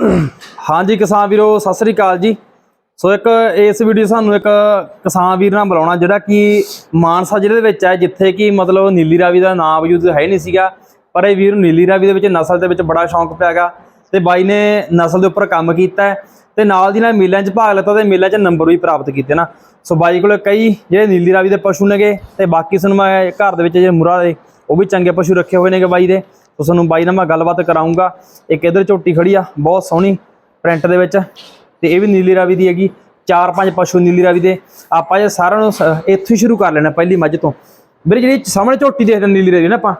ਹਾਂਜੀ ਕਿਸਾਨ ਵੀਰੋ, ਸਤਿ ਸ੍ਰੀ ਅਕਾਲ ਜੀ। ਸੋ ਇੱਕ ਇਸ ਵੀਡੀਓ ਸਾਨੂੰ ਇੱਕ ਕਿਸਾਨ ਵੀਰ ਨਾਲ ਬੁਲਾਉਣਾ ਜਿਹੜਾ ਕਿ ਮਾਨਸਾ ਜ਼ਿਲ੍ਹੇ ਦੇ ਵਿੱਚ ਹੈ, ਜਿੱਥੇ ਕਿ ਮਤਲਬ ਨੀਲੀ ਰਾਵੀ ਦਾ ਨਾਮ ਵਜੂਦ ਹੈ ਹੀ ਨਹੀਂ ਸੀਗਾ, ਪਰ ਇਹ ਵੀਰ ਨੂੰ ਨੀਲੀ ਰਾਵੀ ਦੇ ਵਿੱਚ, ਨਸਲ ਦੇ ਵਿੱਚ ਬੜਾ ਸ਼ੌਂਕ ਪਿਆਗਾ ਤੇ ਬਾਈ ਨੇ ਨਸਲ ਦੇ ਉੱਪਰ ਕੰਮ ਕੀਤਾ ਹੈ ਤੇ ਨਾਲ ਦੀ ਨਾਲ ਮੇਲਿਆਂ 'ਚ ਭਾਗ ਲਿੱਤਾ ਤੇ ਮੇਲਿਆਂ 'ਚ ਨੰਬਰ ਵੀ ਪ੍ਰਾਪਤ ਕੀਤੇ ਨਾ। ਸੋ ਬਾਈ ਕੋਲ ਕਈ ਜਿਹੜੇ ਨੀਲੀ ਰਾਵੀ ਦੇ ਪਸ਼ੂ ਨੇਗੇ ਤੇ ਬਾਕੀ ਸਾਨੂੰ ਮੈਂ ਘਰ ਦੇ ਵਿੱਚ ਜਿਹੜੇ ਮੁਰਾ ਦੇ, ਉਹ ਵੀ ਚੰਗੇ ਪਸ਼ੂ ਰੱਖੇ ਹੋਏ ਨੇਗੇ ਬਾਈ ਦੇ। ਤੁਹਾਨੂੰ ਬਾਈ ਨਾਲ ਮੈਂ ਗੱਲਬਾਤ ਕਰਾਉਂਗਾ। ਇੱਕ ਇਧਰ ਝੋਟੀ ਖੜੀ ਆ ਬਹੁਤ ਸੋਹਣੀ ਪ੍ਰਿੰਟ ਦੇ ਵਿੱਚ ਤੇ ਇਹ ਵੀ ਨੀਲੀ ਰਾਵੀ ਦੀ ਹੈਗੀ। ਚਾਰ ਪੰਜ ਪਸ਼ੂ ਨੀਲੀ ਰਾਵੀ ਦੇ। ਆਪਾਂ ਜੇ ਸਾਰਿਆਂ ਨੂੰ ਇੱਥੋਂ ਹੀ ਸ਼ੁਰੂ ਕਰ ਲੈਣਾ ਪਹਿਲੀ ਮੱਝ ਤੋਂ। ਵੀਰੇ ਜਿਹੜੀ ਸਾਹਮਣੇ ਝੋਟੀ ਦੇਖਦੇ ਨੀਲੀ ਰਾਵੀ ਨਾ ਆਪਾਂ।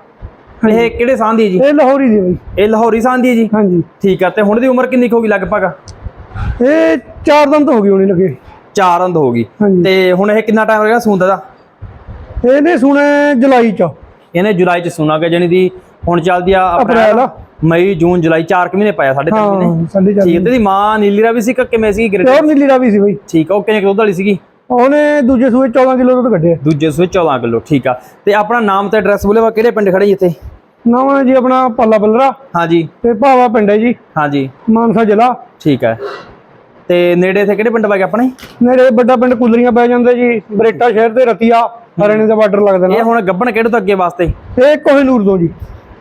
ਇਹ ਕਿਹੜੇ ਸਾਹ ਦੀ ਹੈ ਜੀ? ਇਹ ਲਾਹੌਰੀ ਦੀ ਬਈ। ਇਹ ਲਾਹੌਰੀ ਸਾਹ ਦੀ ਹੈ ਜੀ? ਹਾਂਜੀ। ਠੀਕ ਆ ਤੇ ਹੁਣ ਦੀ ਉਮਰ ਕਿੰਨੀ ਹੋ ਗਈ ਲਗਭਗ? ਇਹ ਚਾਰ ਦਿਨ ਤੋਂ ਹੋ ਗਈ ਹੋਣੀ ਲੱਗੇ। ਚਾਰ ਅੰਦ ਹੋ ਗਈ। ਤੇ ਹੁਣ ਇਹ ਕਿੰਨਾ ਟਾਈਮ ਹੋ ਗਿਆ ਸੂੰਦ ਦਾ? ਇਹਨੇ ਸੁਣੇ ਜੁਲਾਈ ਚ। ਇਹਨੇ ਜੁਲਾਈ ਚ ਸੁਣਾ ਕਿ ਜਾਨੀ ਦੀ ਹੁਣ ਚੱਲਦੀ ਆ ਅਪ੍ਰੈਲ। ਮਈ ਜੂਨ ਜੁਲਾਈ 4 ਮਹੀਨੇ ਪਾਇਆ ਸਾਡੇ ਤਿੰਨ ਮਹੀਨੇ। ਹਾਂ ਠੀਕ ਹੈ ਤੇ ਦੀ ਮਾਂ ਨੀਲੀ ਰਾਵੀ ਸੀ ਕਿ ਕਿਵੇਂ ਸੀ ਗ੍ਰੇਡ? ਪਿਓਰ ਨੀਲੀ ਰਾਵੀ ਸੀ ਬਈ। ਠੀਕ ਆ ਉਹ ਕਿੰਨੇ ਦੁੱਧ ਵਾਲੀ ਸੀਗੀ? ਉਹਨੇ ਦੂਜੇ ਸੂਏ 14 ਕਿਲੋ ਦੁੱਧ ਕੱਢਿਆ। ਦੂਜੇ ਸੂਏ 14 ਕਿਲੋ ਠੀਕ ਆ। ਤੇ ਆਪਣਾ ਨਾਮ ਤੇ ਐਡਰੈਸ ਬੋਲੇ ਵਾ ਕਿਹੜੇ ਪਿੰਡ ਖੜੇ ਜੀ ਇੱਥੇ? ਨਵਾਂ ਜੀ ਆਪਣਾ ਪਾਲਾ ਬੱਲਰਾ। ਹਾਂਜੀ। ਤੇ ਭਾਵਾ ਪਿੰਡ ਹੈ ਜੀ। ਹਾਂਜੀ। ਮਾਨਸਾ ਜ਼ਿਲ੍ਹਾ। ਠੀਕ ਹੈ ਤੇ ਨੇੜੇ ਇੱਥੇ ਕਿਹੜੇ ਪਿੰਡ ਪੈ ਗਏ ਆਪਣੇ? ਨੇੜੇ ਵੱਡਾ ਪਿੰਡ ਕੁਲਰੀਆਂ ਪੈ ਜਾਂਦੇ ਜੀ ਬਰੇਟਾ ਸ਼ਹਿਰ ਤੇ ਰਤੀਆ ਹਰਿਆਣੇ ਦਾ ਬਾਰਡਰ ਲੱਗਦਾ ਨਾ। ਇਹ ਹੁਣ ਗੱਬਣ ਕਿਹੜੇ ਤੋਂ ਅੱਗੇ ਵਾਸਤੇ? ਇਹ ਕੋਹਿਨੂਰ ਤੋਂ ਜੀ।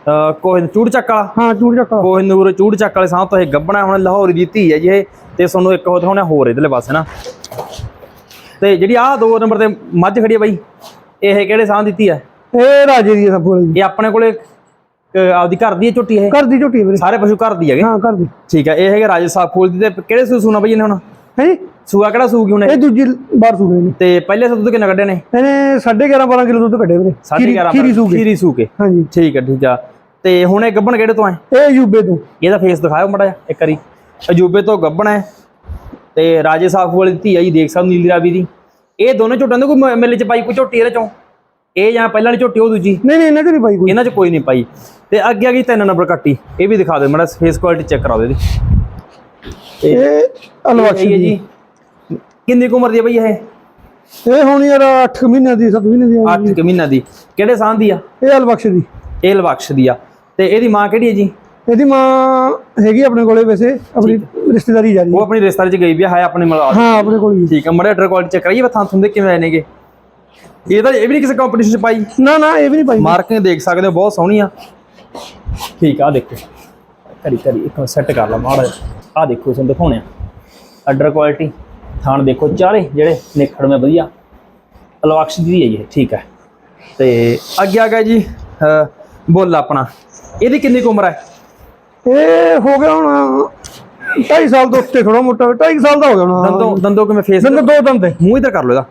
ਅਹ ਕੋਹ ਚੂੜ ਚੱਕ? ਵਾਲਾ ਹਾਂ ਚੂੜ ਚੱਕਾ। ਕੋਹਿਨੂਰ ਚੂੜ ਚੱਕ ਵਾਲੇ ਸਾਹ ਤੋਂ ਇਹ ਗੱਬਣਾ ਹੁਣ ਲਾਹੌਰ ਦੀ ਧੀ ਹੈ ਜੀ ਇਹ ਤੇ ਤੁਹਾਨੂੰ ਇੱਕ ਹੋਰ ਹੋਣਾ ਹੋਰ ਇਧਰਲੇ ਪਾਸੇ ਨਾ। ਤੇ ਜਿਹੜੀ ਆਹ ਦੋ ਨੰਬਰ ਤੇ ਮੱਝ ਖੜੀ ਹੈ ਬਾਈ ਇਹ ਕਿਹੜੇ ਸਾਹ ਦੀ ਧੀ ਹੈ? ਇਹ ਰਾਜੇ ਦੀ ਸਭ ਕੋਲ ਇਹ ਆਪਣੇ ਕੋਲੇ ਆਪਦੀ ਘਰ ਦੀ ਝੋਟੀ ਇਹ? ਘਰ ਦੀ ਝੋਟੀ ਵੀਰੇ। ਸਾਰੇ ਪਸ਼ੂ ਘਰ ਦੀ ਹੈਗੇ? ਹਾਂ ਘਰ ਦੀ। ਠੀਕ ਹੈ ਇਹ ਹੈਗੇ ਰਾਜੇ ਸਾਹਿਬ ਦੀ ਤੇ ਕਿਹੜੇ ਸੂ ਸੂਣਾ ਬਈ ਇਹਨੇ ਹੁਣ? ਹੈ ਸੂਆ ਕਿਹੜਾ ਸੂ ਕਿਉਂ ਨੇ? ਇਹ ਦੂਜੀ ਬਾਰ ਸੂਏ ਨੇ। ਤੇ ਪਹਿਲੇ ਦੁੱਧ ਕਿੰਨਾ ਕੱਢੇ ਨੇ? ਇਹਨੇ 11.5 12 ਕਿਲੋ ਦੁੱਧ ਕੱਢੇ ਵੀਰੇ। ਸਾਢੇ 11 ਖੀਰੀ ਸੂਗੇ ਖੀਰੀ ਹਾਂਜੀ। ਠੀਕ ਹੈ ਠੀਕ ਆ। ਤੇ ਹੁਣ ਇਹ ਗੱਬਣ ਕਿਹੜੇ ਤੋਂ ਹੈ ਇਹ ਯੂਬੇ ਤੋਂ। ਇਹਦਾ ਫੇਸ ਦਿਖਾਓ ਮੜਾ ਇੱਕ ਵਾਰੀ। ਅਜੂਬੇ ਤੋਂ ਗੱਬਣ ਹੈ ਤੇ ਰਾਜੇ ਸਾਹਿਬ ਵਾਲੀ ਧੀ ਆ ਜੀ ਦੇਖ ਸਕਦੇ ਨੀਲੀ ਰਾਵੀ ਦੀ। ਇਹ ਦੋਨੋਂ ਝੋਟਾਂ ਦੇ ਕੋਈ ਮੇਲੇ ਚ ਪਾਈ ਕੋਈ ਝੋਟੀ ਇਹਦੇ ਚੋਂ? ਇਹ ਜਾਂ ਪਹਿਲਾਂ ਵਾਲੀ ਝੋਟੀ ਉਹ ਦੂਜੀ? ਨਹੀਂ ਨਹੀਂ ਇਹਨਾਂ ਚ ਨਹੀਂ ਪਾਈ ਕੋਈ। ਇਹਨਾਂ ਚ ਕੋਈ ਨਹੀਂ ਪਾਈ। ਤੇ ਅੱਗੇ ਆ ਗਈ ਤਿੰਨ ਨੰਬਰ ਕੱਟੀ ਇਹ ਵੀ ਦਿਖਾ ਦਿਓ ਮੜਾ ਫੇਸ ਕੁਆਲਿਟੀ ਚੈੱਕ ਕਰਾ ਦਿਓ ਇਹਦੀ। ਇਹ ਦੀ। ਜੀ। ਕਿੰਨੀ ਉਮਰ ਦੀ ਹੈ ਬਈ ਇਹ? ਇਹ ਹੁਣ ਯਾਰ 8 ਮਹੀਨਿਆਂ ਦੀ 7 ਮਹੀਨਿਆਂ ਦੀ ਆ। 8 ਕੁ ਮਹੀਨਾ ਦੀ। ਕਿਹੜੇ ਸਾਹ ਦੀ ਆ? ਇਹ ਅਲਵਕਸ਼ ਦੀ। ਇਹ ਲਵਕਸ਼ ਦੀ ਆ। ਤੇ ਇਹਦੀ ਮਾਂ ਕਿਹੜੀ ਹੈ ਜੀ? ਇਹਦੀ ਮਾਂ ਹੈਗੀ ਆਪਣੇ ਕੋਲੇ ਵੈਸੇ ਆਪਣੀ ਰਿਸ਼ਤੇਦਾਰੀ ਜਾ ਰਹੀ ਉਹ ਹੈ ਆਪਣੀ ਰਿਸ਼ਤੇਦਾਰੀ ਚ ਗਈ ਵੀ ਆ, ਹੈ ਆਪਣੇ ਮਿਲਾ ਹਾਂ ਆਪਣੇ ਕੋਲ ਹੀ ਠੀਕ ਆ ਮੜਾ ਅਡਰ ਕੁਆਲਿਟੀ ਚੈੱਕ ਕਰਾਈਏ ਬਥਾਂ ਹੁੰਦੇ ਕਿਵੇਂ ਆਏ ਨੇਗੇ। ਇਹ ਤਾਂ ਇਹ ਵੀ ਨਹੀਂ ਕਿਸੇ ਕੰਪੀਟੀਸ਼ਨ ਚ ਪਾਈ। ਨਾ ਨਾ ਇਹ ਵੀ ਨਹੀਂ ਪਾਈ। ਮਾਰਕਿੰਗ ਦੇਖ ਸਕਦੇ ਹੋ ਬਹੁਤ ਸੋਹਣੀ ਆ। ਠੀਕ ਆ ਦੇਖੋ। ਕਰੀ ਕਰੀ ਇੱਕ ਸੈੱਟ ਕਰ ਲਾ ਮਾੜਾ ਆ ਦੇਖੋ ਤੁਹਾਨੂੰ ਦਿਖਾਉਣੇ ਆ। ਅਡਰ ਕੁਆਲਿਟੀ ਥਾਣ ਦੇਖੋ ਚਾਰੇ ਜਿਹੜੇ ਨਿਖੜ ਮੇ ਵਧੀਆ। ਅਲਵਕਸ਼ ਦੀ ਹੈ ਇਹ, ਠੀਕ ਹੈ। ਤੇ ਅੱਗੇ ਆ ਗਿਆ ਜੀ ਬੁੱਲ ਆਪਣਾ। ਇਹਦੀ ਕਿੰਨੀ ਕੁ ਉਮਰ ਹੈ? ਇਹ ਹੋ ਗਿਆ ਹੁਣ 2.5 ਸਾਲ ਤੋਂ ਉੱਤੇ ਥੋੜਾ ਮੋਟਾ 2.5 ਸਾਲ ਦਾ ਹੋ ਗਿਆ ਹੁਣ। ਦੰਦੋਂ ਦੰਦੋਂ ਕਿਵੇਂ ਫੇਸ ਦੰਦ ਦੋ ਦੰਦ ਹੈ। ਮੂੰਹ ਇਧਰ ਕਰ ਲਓ ਇਹਦਾ।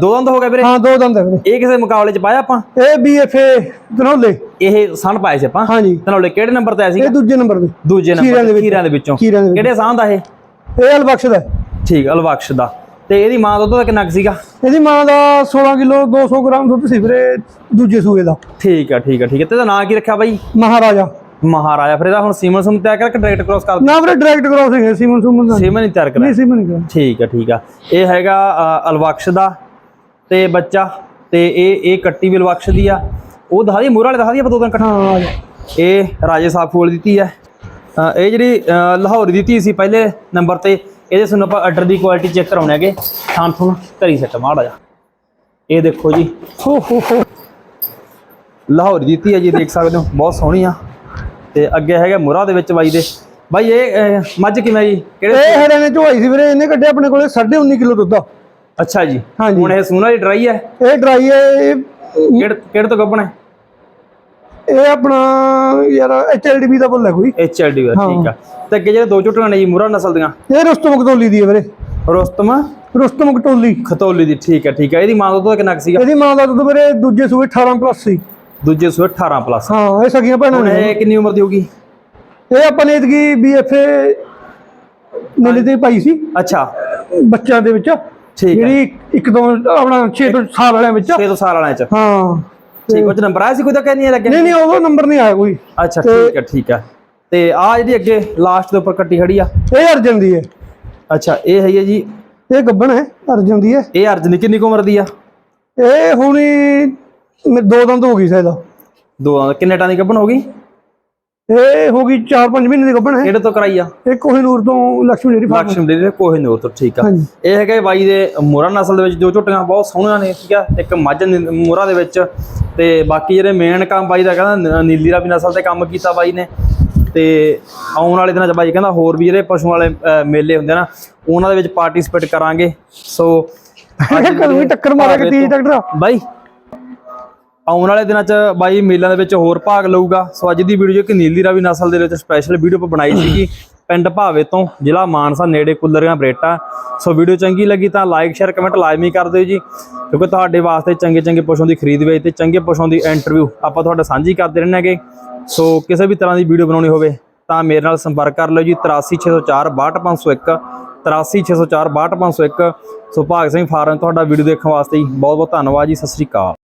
ਦੋ ਦੰਦ ਹੋ ਗਏ ਵੀਰੇ? ਹਾਂ ਦੋ ਦੰਦ ਹੈ ਵੀਰੇ। ਇਹ ਕਿਸੇ ਮੁਕਾਬਲੇ ਚ ਪਾਇਆ ਆਪਾਂ? ਇਹ ਬੀਐਫਏ ਧਨੌਲੇ। ਇਹ ਸਣ ਪਾਏ ਸੀ ਆਪਾਂ? ਹਾਂਜੀ। ਤਨੌਲੇ ਕਿਹੜੇ ਨੰਬਰ ਤੇ ਆਇਆ ਸੀ ਇਹ ਦੂਜੇ ਨੰਬਰ ਤੇ ਦੂਜੇ ਨੰਬਰ ਦੇ ਵਿੱਚੋਂ। ਵਿੱਚ। ਕਿਹੜੇ ਸਾਹ ਦਾ ਇਹ? ਇਹ ਅਲਬਖਸ਼ ਦਾ। ਠੀਕ ਅਲਬਖਸ਼ ਦਾ। ਤੇ ਇਹਦੀ ਮਾਂ ਦਾ ਦੁੱਧ ਦਾ ਕਿੰਨਾ ਕੁ ਸੀਗਾ? ਇਹਦੀ ਮਾਂ ਦਾ 16 ਕਿਲੋ 200 ਗ੍ਰਾਮ ਦੁੱਧ ਸੀ ਵੀਰੇ ਦੂਜੇ ਸੂਏ ਦਾ। ਠੀਕ ਆ ਠੀਕ ਆ ਠੀਕ ਆ। ਤੇ ਇਹਦਾ ਨਾਂ ਕੀ ਰੱਖਿਆ ਬਾਈ? ਮਹਾਰਾਜਾ। ਮਹਾਰਾਜਾ ਫਿਰ ਇਹਦਾ ਹੁਣ ਸੀਮਨ ਸੁਮ ਤਿਆਰ ਕਰਕੇ ਡਾਇਰੈਕਟ ਕ੍ਰੋਸ ਕਰ ਨਾ ਵੀਰੇ ਡਾਇਰੈਕਟ ਕ੍ਰਾਸਿੰਗ ਹੈ ਸੀਮਨ ਸੁਮਨ ਦਾ। ਸੀਮਨ ਹੀ ਤਿਆਰ ਕਰਾ ਨਹੀਂ ਸੀਮਨ ਨਹੀਂ ਕਰਾ ਠੀਕ ਆ ਠੀਕ ਆ। ਇਹ ਹੈਗਾ ਅ, ਅਲਬਖਸ਼ ਦਾ ਤੇ ਬੱਚਾ ਤੇ ਇਹ ਇਹ ਕੱਟੀ ਵੀ ਅਲਬਖਸ਼ ਦੀ ਆ। ਉਹ ਦਿਖਾ ਦੀ ਮੂਹਰੇ ਵਾਲੇ ਦਿਖਾ ਦੀ ਆਪਾਂ ਦੋ ਆ ਜਾ। ਇਹ ਰਾਜੇ ਸਾਹਿਬ ਫੂਲ ਦਿੱਤੀ ਅ, ਇਹ ਜਿਹੜੀ ਲਾਹੌਰ ਦੀ ਧੀ ਸੀ ਪਹਿਲੇ ਨੰਬਰ ਤੇ ਇਹਦੇ ਸਾਨੂੰ ਆਪਾਂ ਆਰਡਰ ਦੀ ਕੁਆਲਿਟੀ ਚੈੱਕ ਕਰਾਉਣੇ ਹੈਗੇ। ਥਾਂ ਥੁਣ ਕਰੀ ਸੈੱਟ ਮਾੜਾ ਜਾ ਇਹ ਦੇਖੋ ਜੀ। ਹੋ ਹੋ ਹੋ ਲਾਹੌਰ ਧੀ ਹੈ ਜੀ ਦੇਖ ਸਕਦੇ ਹੋ ਬਹੁਤ ਸੋਹਣੀ ਆ। ਤੇ ਅੱਗੇ ਹੈਗਾ ਮੁਰਾ ਦੇ ਵਿੱਚ ਬਾਈ ਦੇ। ਬਾਈ ਇਹ ਮੱਝ ਕਿਵੇਂ ਜੀ? ਕਿਹੜੇ ਇਹ ਹਰਿਆਣੇ ਆਈ ਸੀ ਵੀਰੇ ਇਹਨੇ ਕੱਢਿਆ ਆਪਣੇ ਕੋਲੇ 19.5 ਕਿਲੋ ਦੁੱਧ ਅੱਛਾ ਜੀ। ਹੁਣ ਇਹ ਸੂਨਾ ਦੀ ਡਰਾਈ ਹੈ? ਇਹ ਡਰਾਈ ਹੈ ਕਿਹੜੇ ਕਿਹੜੇ ਤੋਂ ਗੱਬਣਾ ਇਹ ਆਪਣਾ ਯਾਰ ਐਚਐਲਡੀਬੀ ਦਾ ਬੁੱਲ ਹੈ ਕੋਈ। ਐਚ ਐਲ ਡੀ ਠੀਕ ਆ। ਤੇ ਅੱਗੇ ਜਿਹੜੇ ਦੋ ਝੁੱਟੀਆਂ ਨੇ ਜੀ ਮੁਰਾ ਨਸਲ ਦੀਆਂ? ਇਹ ਰੁਸਤਮ ਕਟੋਲੀ ਦੀ ਹੈ ਵੀਰੇ। ਰੁਸਤਮ? ਰੁਸਤਮ ਕਟੋਲੀ। ਖਤੌਲੀ ਦੀ ਠੀਕ ਹੈ ਠੀਕ ਹੈ ਇਹਦੀ ਮਾਂ ਦਾ ਦੁੱਧ ਕਿੰਨਾ ਸੀਗਾ? ਇਹਦੀ ਮਾਂ ਦਾ ਦੁੱਧ ਵੀਰੇ ਦੂਜੇ ਸੂਏ 18 ਪਲੱਸ ਸੀ। ਦੂਜੇ ਸੂਏ 18 ਪਲੱਸ ਹਾਂ ਇਹ ਸਗੀਆਂ ਭੈਣਾਂ ਨੇ। ਇਹ ਕਿੰਨੀ ਉਮਰ ਦੀ ਹੋਗੀ ਇਹ ਆਪਾਂ ਨੇ ਇਤਕੀ ਬੀਐਫਏ ਮੇਲੇ ਤੇ ਪਾਈ ਸੀ। ਅੱਛਾ। ਬੱਚਿਆਂ ਦੇ ਵਿੱਚ। ਠੀਕ ਹੈ ਜਿਹੜੀ ਇੱਕ ਤੋਂ ਆਪਣਾ 6 ਤੋਂ ਸਾਲ ਵਾਲਿਆਂ ਵਿੱਚ। 6 ਤੋਂ ਸਾਲ ਵਾਲਿਆਂ ਚ। ਹਾਂ। ਠੀਕ ਉਹ ਨੰਬਰ ਆਇਆ ਸੀ ਕੋਈ ਤਾਂ ਕਹਿ ਨਹੀਂ ਲੱਗਿਆ? ਨਹੀਂ ਨਹੀਂ ਉਹਦਾ ਨੰਬਰ ਨਹੀਂ ਆਇਆ ਕੋਈ। ਅੱਛਾ ਠੀਕ ਹੈ ਠੀਕ ਹੈ। ਤੇ ਆ ਜਿਹੜੀ ਅੱਗੇ ਲਾਸਟ ਦੇ ਉੱਪਰ ਕੱਟੀ ਖੜੀ ਆ। ਇਹ ਅਰਜਨ ਦੀ ਹੈ। ਅੱਛਾ ਇਹ ਹੈ ਜੀ। ਇਹ ਗੱਬਣ ਹੈ ਅਰਜਨ ਦੀ ਹੈ। ਇਹ ਅਰਜਨ ਕਿੰਨੀ ਉਮਰ ਦੀ ਆ? ਇਹ ਹੁਣ ਦੋ ਦੰਦ ਹੋ ਗਈ ਸ਼ਾਇਦ। ਦੋ ਦੰਦ ਕਿੰਨੇ ਟਾਂ ਦੀ ਗੱਬਣ ਹੋ ਗਈ? ਇਹ ਹੋ ਗਈ 4-5 ਮਹੀਨੇ ਦੀ ਗੱਭਣ ਹੈ। ਕਿਹੜੇ ਤੋਂ ਕਰਾਈ ਆ? ਇਹ ਕੋਹੀਨੂਰ ਤੋਂ Lakshmi dairy farm. Lakshmi dairy Kohinoor ਤੋਂ ਠੀਕ ਆ। ਇਹ ਹੈਗਾ ਬਾਈ ਦੇ ਮੋਰਾ ਨਸਲ ਦੇ ਵਿੱਚ ਦੋ ਝੋਟੀਆਂ ਬਹੁਤ ਸੋਹਣੀਆਂ ਨੇ ਠੀਕ ਆ। ਇੱਕ ਮੱਝ ਮੋਰਾ ਦੇ ਵਿੱਚ ਤੇ ਬਾਕੀ ਜਿਹੜੇ ਮੇਨ ਕੰਮ ਬਾਈ ਦਾ ਕਹਿੰਦਾ ਨੀਲੀ ਰਾਵੀ ਨਸਲ ਤੇ ਕੰਮ ਕੀਤਾ ਬਾਈ ਨੇ। ਤੇ ਆਉਣ ਵਾਲੇ ਦਿਨਾਂ 'ਚ ਬਾਈ ਕਹਿੰਦਾ ਹੋਰ ਵੀ ਜਿਹੜੇ ਪਸ਼ੂਆਂ ਵਾਲੇ ਮੇਲੇ ਹੁੰਦੇ ਨਾ ਉਹਨਾਂ ਦੇ ਵਿੱਚ ਪਾਰਟਿਸਿਪੇਟ ਕਰਾਂਗੇ। ਸੋ ਕਦੋਂ ਵੀ ਟੱਕਰ ਮਾਰਿਆ ਕਿ ਤੀਜ ਟਰੈਕਟਰ। ਬਾਈ ਆਉਣ ਵਾਲੇ ਦਿਨਾਂ 'ਚ ਬਾਈ ਮੇਲਿਆਂ ਦੇ ਵਿੱਚ ਹੋਰ ਭਾਗ ਲਊਗਾ। ਸੋ ਅੱਜ ਦੀ ਵੀਡੀਓ ਇੱਕ ਨੀਲੀ ਰਾਵੀ ਨਸਲ ਦੇ ਵਿੱਚ ਸਪੈਸ਼ਲ ਵੀਡੀਓ ਬਣਾਈ ਸੀਗੀ। ਪਿੰਡ ਭਾਵੇ ਤੋਂ ਜ਼ਿਲ੍ਹਾ ਮਾਨਸਾ ਨੇੜੇ ਕੁੱਲਰੀਆਂ ਬਰੇਟਾ। ਸੋ ਵੀਡੀਓ ਚੰਗੀ ਲੱਗੀ ਤਾਂ ਲਾਈਕ ਸ਼ੇਅਰ ਕਮੈਂਟ ਲਾਜ਼ਮੀ ਕਰ ਦਿਓ ਜੀ। ਕਿਉਂਕਿ ਤੁਹਾਡੇ ਵਾਸਤੇ ਚੰਗੇ ਚੰਗੇ ਪਸ਼ੂਆਂ ਦੀ ਖਰੀਦ ਵੇਚ ਤੇ ਚੰਗੇ ਪਸ਼ੂਆਂ ਦੀ ਇੰਟਰਵਿਊ ਆਪਾਂ ਤੁਹਾਡੇ ਸਾਂਝੀ ਕਰਦੇ ਰਹਿੰਦੇ ਹਾਂਗੇ। ਸੋ ਕਿਸੇ ਵੀ ਤਰ੍ਹਾਂ ਦੀ ਵੀਡੀਓ ਬਣਾਉਣੀ ਹੋਵੇ ਤਾਂ ਮੇਰੇ ਨਾਲ ਸੰਪਰਕ ਕਰ ਲਓ ਜੀ। 83604 62501 83604 62501 ਸੋ ਭਾਗ ਸਿੰਘ ਫਾਰਮ ਤੁਹਾਡਾ ਵੀਡੀਓ ਦੇਖਣ ਵਾਸਤੇ ਬਹੁਤ ਬਹੁਤ ਧੰਨਵਾਦ ਜੀ। ਸਤਿ ਸ੍ਰੀ ਅਕਾਲ।